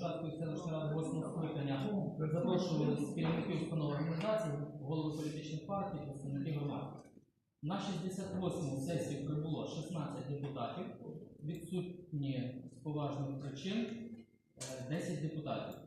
Шацької селищної ради 8 скликання запрошували керівників установ організацій, голови політичних партій, представників громади. На 68-му сесію прибуло 16 депутатів, відсутні з поважних причин е, 10 депутатів.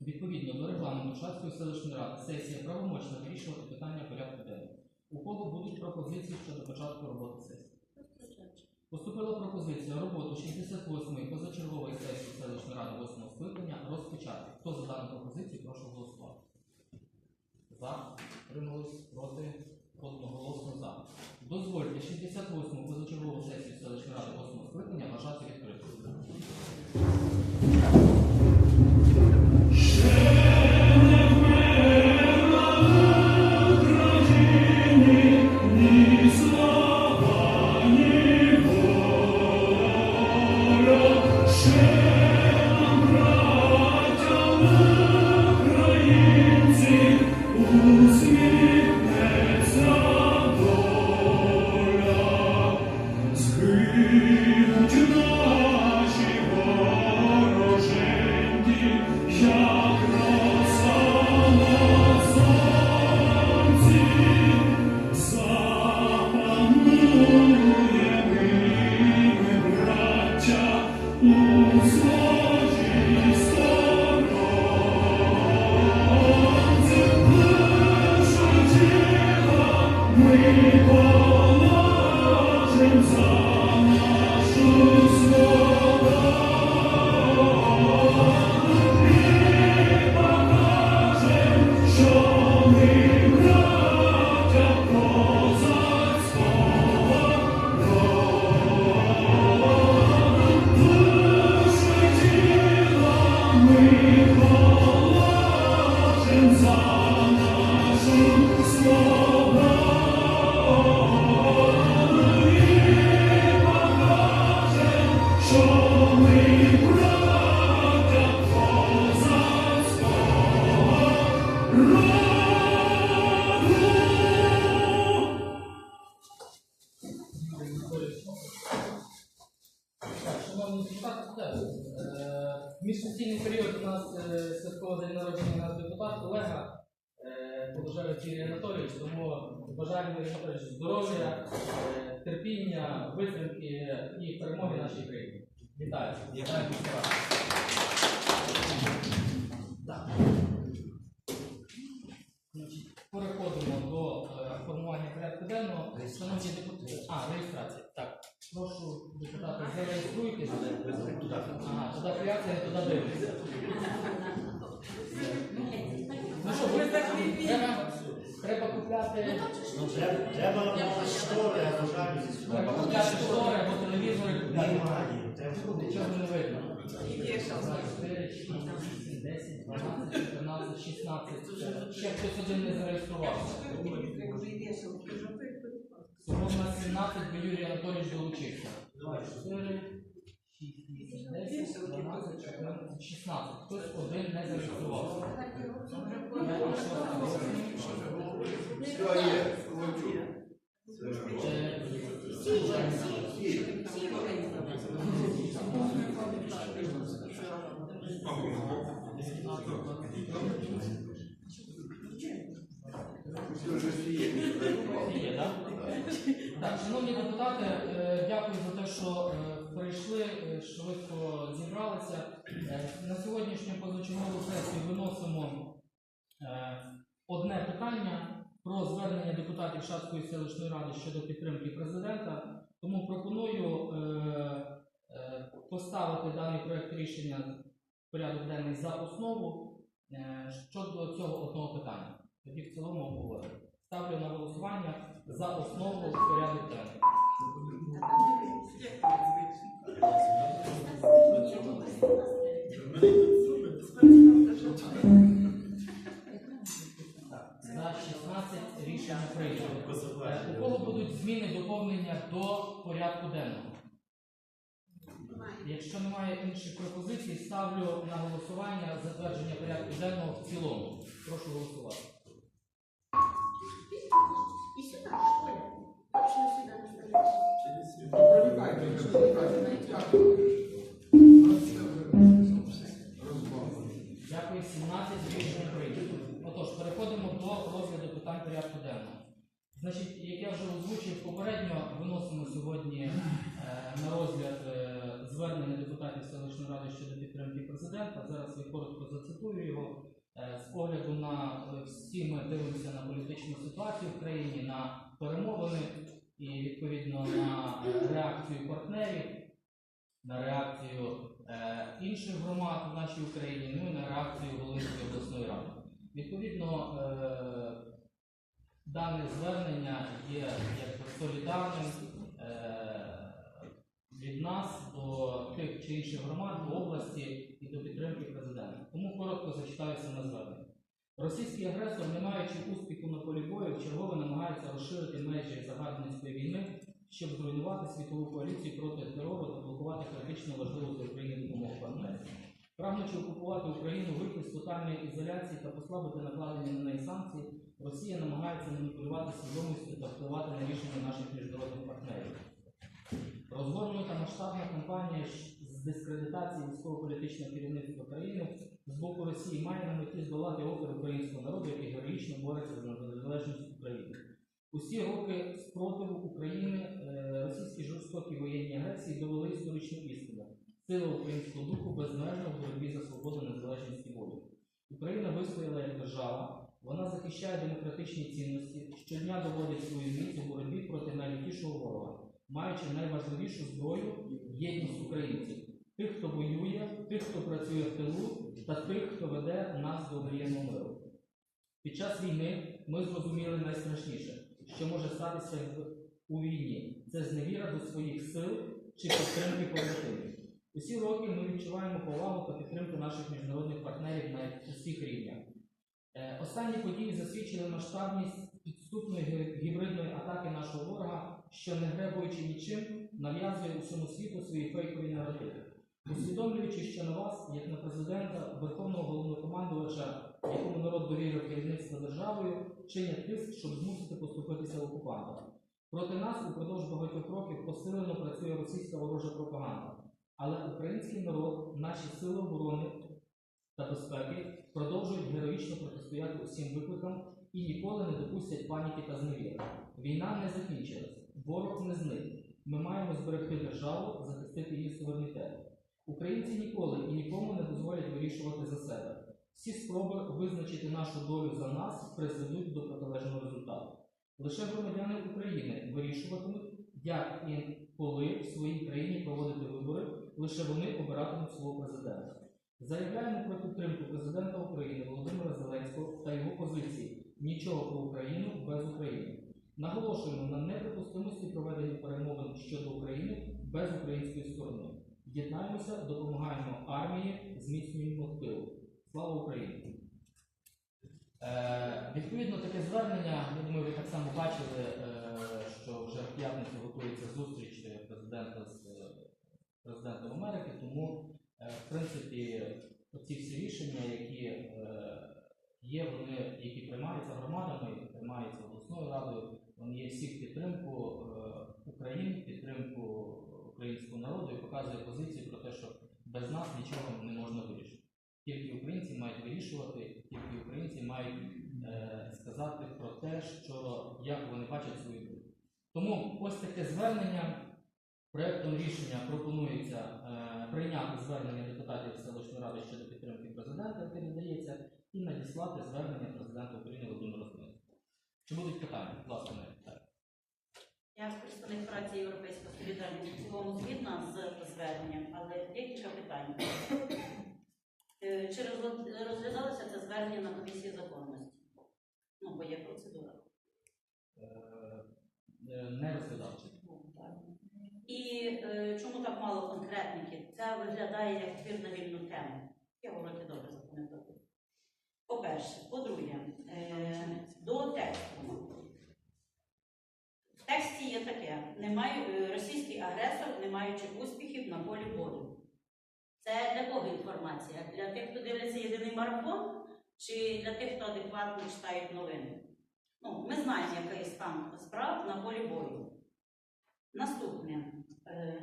Відповідно до регламенту Шацької селищної ради сесія правомочна вирішувати питання порядку денного. У кого будуть пропозиції щодо початку роботи сесії? Поступила пропозиція роботу 68-ї позачергової сесії селищної ради 8 скликання розпочати. Хто за дану пропозицію, прошу голосувати. За. Тримались проти одноголосно за. Дозвольте 68-му позачергову сесію селищної ради 8 скликання вважати відкритою. Здоров'я, е, терпіння, витримки і перемоги нашій країні. Вітаю! Вітаю. Так. Переходимо до е, формування порядку денного. Шановні депутати, а, реєстрація. Так, прошу депутати, зареєструйтесь. Ага, туди реакція, туди дивитися. Ну що, ви треба, треба купляти, Ну, треба, треба штори, а зі треба купляти штори або телевізори. Немає. Треба Нічого не видно. 4, 6, 10, 12, 14, 16. Ще хтось один не зареєструвався. Всього в 17, бо Юрій Анатолійович долучився. 2, 4, 6, 8, 10, 12, 14, 16. Хтось один не зареєструвався. Так? Шановні депутати, е, дякую за те, що е, прийшли, е, швидко зібралися. Е, На сьогоднішню позачергову сесію виносимо е, одне питання про звернення депутатів Шацької селищної ради щодо підтримки президента. Тому пропоную поставити даний проект рішення в порядок денний за основу щодо цього одного питання. Тоді в цілому обговоримо. Ставлю на голосування за основу порядок денний. За 16 рішення прийнято. У кого будуть зміни доповнення до порядку денного? Якщо немає інших пропозицій, ставлю на голосування затвердження порядку денного в цілому. Прошу голосувати. Значить, як я вже озвучив попередньо, виносимо сьогодні е, на розгляд е, звернення депутатів селищної ради щодо підтримки президента. Зараз я коротко зацитую його. Е, з погляду на всі ми дивимося на політичну ситуацію в країні, на перемовини і відповідно на реакцію партнерів, на реакцію інших громад в нашій Україні, ну і на реакцію Волинської обласної ради. Відповідно дане звернення є як солідарним е, від нас до тих чи інших громад, до області і до підтримки президента. Тому коротко зачитаю саме звернення. Російський агресор, не маючи успіху на полі бою, вчергово намагається розширити межі загарбницької війни, щоб зруйнувати світову коаліцію проти терору та блокувати критично важливу для України допомогу партнерів. Прагнучи окупувати Україну, вийти з тотальної ізоляції та послабити накладені на неї санкції, Росія намагається маніпулювати свідомістю та впливати на рішення наших міжнародних партнерів. Розгорнута масштабна кампанія з дискредитації військово-політичного керівництва країни з боку Росії має на меті здолати опір українського народу, який героїчно бореться за незалежність України. Усі роки спротиву України е, російській жорстокій воєнній агресії довели історичну істину. Сила українського духу безмежна в боротьбі за свободу, незалежність і волю. Україна вистояла як держава, вона захищає демократичні цінності, щодня доводить свою міць у боротьбі проти найлютішого ворога, маючи найважливішу зброю єдність українців, тих, хто воює, тих, хто працює в тилу, та тих, хто веде нас до омріяного миру. Під час війни ми зрозуміли найстрашніше, що може статися у війні. Це зневіра до своїх сил чи підтримки побратимів. Усі роки ми відчуваємо повагу та підтримку наших міжнародних партнерів на усіх рівнях. Е, Останні події засвідчили масштабність підступної гібридної атаки нашого ворога, що не гребуючи нічим, нав'язує усьому світу свої фейкові наративи. Усвідомлюючи, що на вас, як на президента, верховного головнокомандувача, якому народ довірив керівництво державою, чинять тиск, щоб змусити поступитися окупантам. Проти нас упродовж багатьох років посилено працює російська ворожа пропаганда. Але український народ, наші сили оборони та безпеки продовжують героїчно протистояти усім викликам і ніколи не допустять паніки та зневіри. Війна не закінчилась, ворог не зник. Ми маємо зберегти державу, захистити її суверенітет. Українці ніколи і нікому не дозволять вирішувати за себе. Всі спроби визначити нашу долю за нас призведуть до протилежного результату. Лише громадяни України вирішуватимуть, як і коли в своїй країні проводити вибори, лише вони обиратимуть свого президента. Заявляємо про підтримку президента України Володимира Зеленського та його позиції нічого про Україну без України. Наголошуємо на неприпустимості проведення перемовин щодо України без української сторони. Єднаємося, допомагаємо армії, зміцнюємо тил. Слава Україні! Е, відповідно, таке звернення, я думаю, ви так само бачили, е, що вже в п'ятницю готується зустріч президента з президентом Америки, тому, е, в принципі, оці всі рішення, які е, є, вони, які приймаються громадами, приймаються обласною радою, вони є всі в підтримку е, України, підтримку українського народу і показує позицію про те, що без нас нічого не можна вирішити. Тільки українці мають вирішувати, тільки українці мають сказати про те, що як вони бачать свою долю. Тому ось таке звернення. Проектом рішення пропонується е, прийняти звернення депутатів селищної ради щодо підтримки президента, яке надається, і надіслати звернення президента України Володимира Зеленського. Чи будуть питання? Будь ласка, не питання. Я представник фракції Європейська солідарність в цілому згідна з зверненням, але декілька питань. Е, Чи розглядалося це звернення на комісії законності? Ну, бо є процедура. Е, е, Не розглядав. І е, чому так мало конкретників? Це виглядає як твір на вільну тему. Я говорити добре запам'ятовую. По-перше, по-друге, е, до тексту. В тексті є таке: немає, е, російський агресор, не маючи успіхів на полі бою. Це для кого інформація? Для тих, хто дивиться єдиний марафон, чи для тих, хто адекватно читають новини? Ну, ми знаємо, який стан справ на полі бою. Наступне. Е,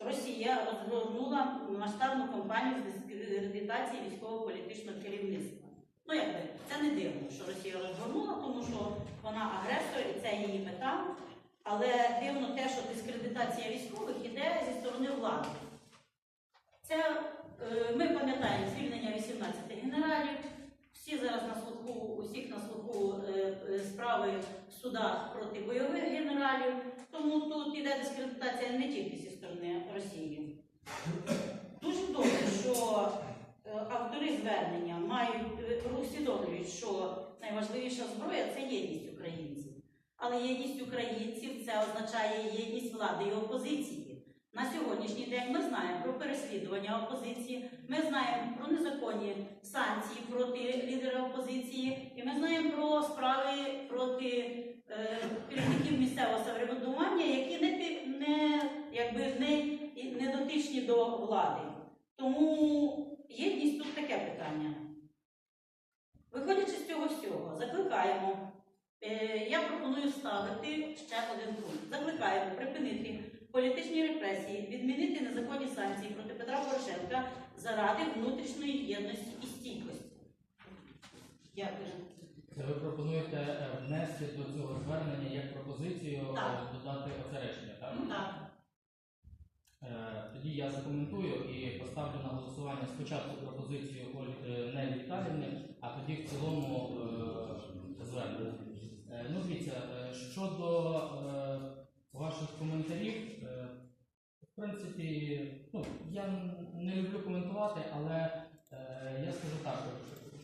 Росія розгорнула масштабну кампанію з дискредитації військово-політичного керівництва. Ну, якби це не дивно, що Росія розгорнула, тому що вона агресор і це її мета. Але дивно те, що дискредитація військових іде зі сторони влади. Це Е, Ми пам'ятаємо звільнення 18 генералів. Всі зараз на слуху, усіх на слуху е, справи в судах проти бойових генералів. Тому тут іде дискредитація не тільки зі сторони Росії. Дуже добре, що е, автори звернення мають е, усвідомлюють, що найважливіша зброя це єдність українців. Але єдність українців це означає єдність влади і опозиції. На сьогоднішній день ми знаємо про переслідування опозиції, ми знаємо про незаконні санкції проти лідера опозиції, і ми знаємо про справи проти е, керівників місцевого самоврядування, які не, пі- не, якби, не, і до влади. Тому єдність тут таке питання. Виходячи з цього всього, закликаємо. е, Я пропоную вставити ще один пункт. Закликаємо припинити політичні репресії, відмінити незаконні санкції проти Петра Порошенка заради внутрішньої єдності і стійкості. Дякую. Це ви пропонуєте е, внести до цього звернення як пропозицію е, Так. додати оце речення, так? Так. Е, Тоді я закоментую і поставлю на голосування спочатку пропозицію е, Нелі Віталіївни, а тоді в цілому е, звернення. Е, Ну, дивіться, щодо ваших коментарів, в принципі, ну, я не люблю коментувати, але я скажу так,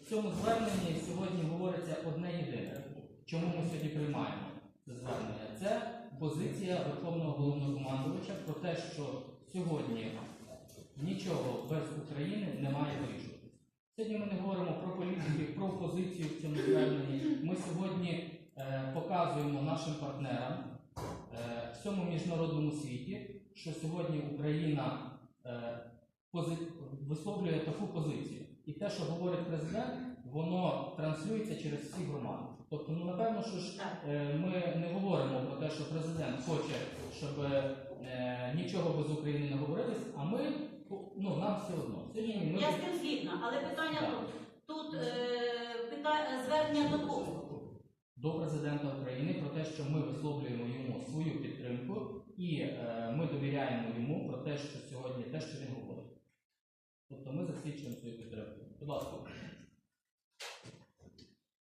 в цьому зверненні сьогодні говориться одне єдине. Чому ми сьогодні приймаємо це звернення? Це позиція Верховного головнокомандувача про те, що сьогодні нічого без України не має вирішувати. Сьогодні ми не говоримо про політики, про позицію в цьому зверненні. Ми сьогодні е, показуємо нашим партнерам е, всьому міжнародному світі, що сьогодні Україна е, пози- висловлює таку позицію. І те, що говорить президент, воно транслюється через всі громади. Тобто, ну напевно, що ж е, ми не говоримо про те, що президент хоче, щоб нічого без України не говорилось, а ми ну нам все одно. Сьогодні ми Я з тим згідна, але питання Так. тут. Тут е, пита- звернення до кого? до президента України про те, що ми висловлюємо йому свою підтримку, і е, ми довіряємо йому про те, що сьогодні те, що він говорить. Тобто ми засвідчуємо свою підтримку. Будь ласка.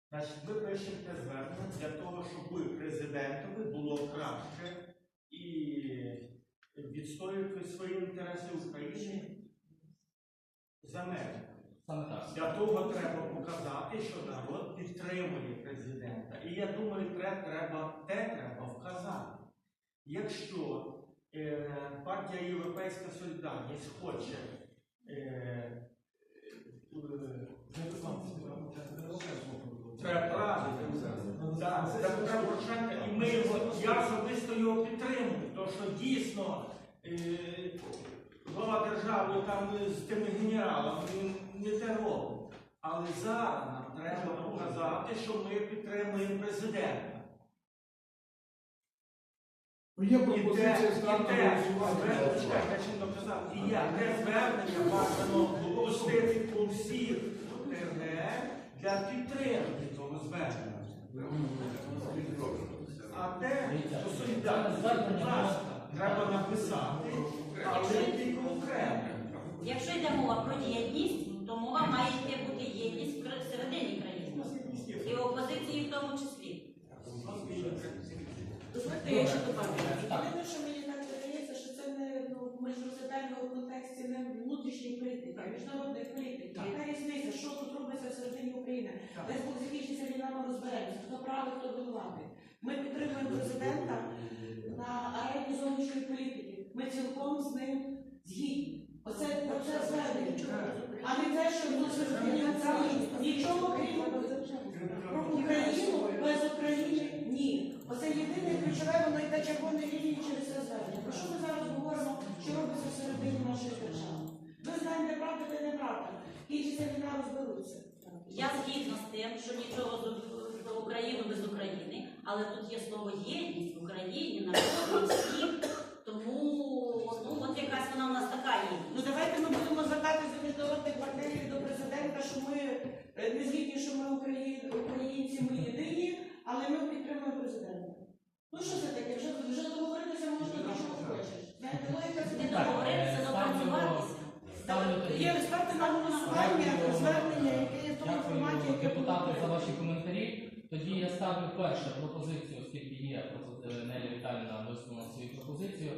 Значить, ви пишете звернення для того, щоб президентові було краще і відстоювати свої інтереси України за межами. Для того треба показати, що народ підтримує президента. І я думаю, тре- треба, те треба вказати. Якщо е, партія Європейська Солідарність хоче е, е, правильно. І ми його, я особисто його підтримую, тому що дійсно е, глава держави там з тими генералами він не те робить. Але зараз нам треба показати, що ми підтримуємо президента. Ну, Є І те, пропозиція і ставити голосування. я. І те звернення бажано пустити по всіх для підтримки того звернення. А те, що солідарність, треба написати, але тільки окремо. Якщо йде мова про єдність, то мова має йти бути єдність в всередині країни. І опозиції в тому числі. Дозвольте, я ще добавлю. Єдине, що мені так видається, що це не ну, ми ж розглядаємо в контексті не внутрішньої політики, а міжнародної політики. Яка різниця, що тут робиться всередині України? Десь Бог закінчиться війна, ми розберемося, хто правий, хто винуватий. Ми підтримуємо президента на арені зовнішньої політики. Ми цілком з ним згідні. Оце про це звернення. А не те, що ми України. Нічого крім про Україну без України ні. Оце єдине ключове, воно йде червоною лінією через це звернення. Про що ми зараз говоримо, що робиться всередині нашої держави? Ми знаємо, де правда, де неправда. Кінчиться війна, розберуться. Я згідна з тим, що нічого з- про Україну без України, але тут є слово єдність в Україні, народу, всіх. Ну, якась вона в нас така Ну давайте ми будемо звертати за міжнародних партнерів до президента, що ми е, не згідні, що ми Украї- українці, ми єдині, але ми підтримуємо президента. Ну що це таке? Вже, вже договоритися можна до чого хочеш. Не договоритися, е, допрацюватися. Тоді ставте на голосування звернення, яке є в тому форматі, Дякую, яке депутати, за ваші коментарі. Тоді я ставлю першу пропозицію, оскільки є Нелі Віталіна висунула свою пропозицію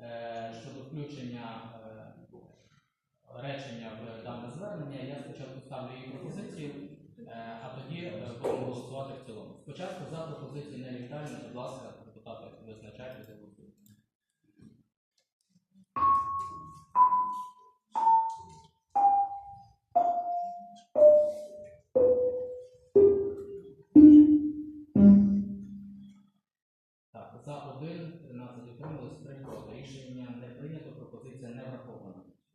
е, щодо включення е, речення в дане звернення. Я спочатку ставлю її пропозицію, е, а тоді е, будемо голосувати в цілому. Спочатку за пропозицію не будь ласка, депутати, визначайте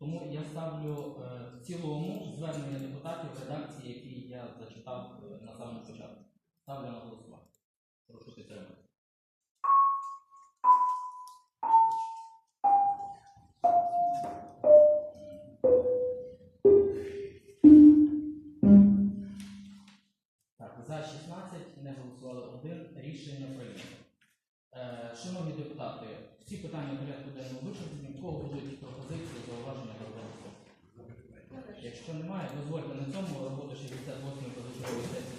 Тому я ставлю е, в цілому звернення депутатів в редакції, які я зачитав е, на самому початку. Ставлю на голосування. Прошу підтримати. Так, за 16 не голосували один. Шановні депутати, всі питання порядку денного вичерпні, В кого будуть пропозиції, зауваження до? Якщо немає, дозвольте на цьому. Роботу 68-ї позачергової сесії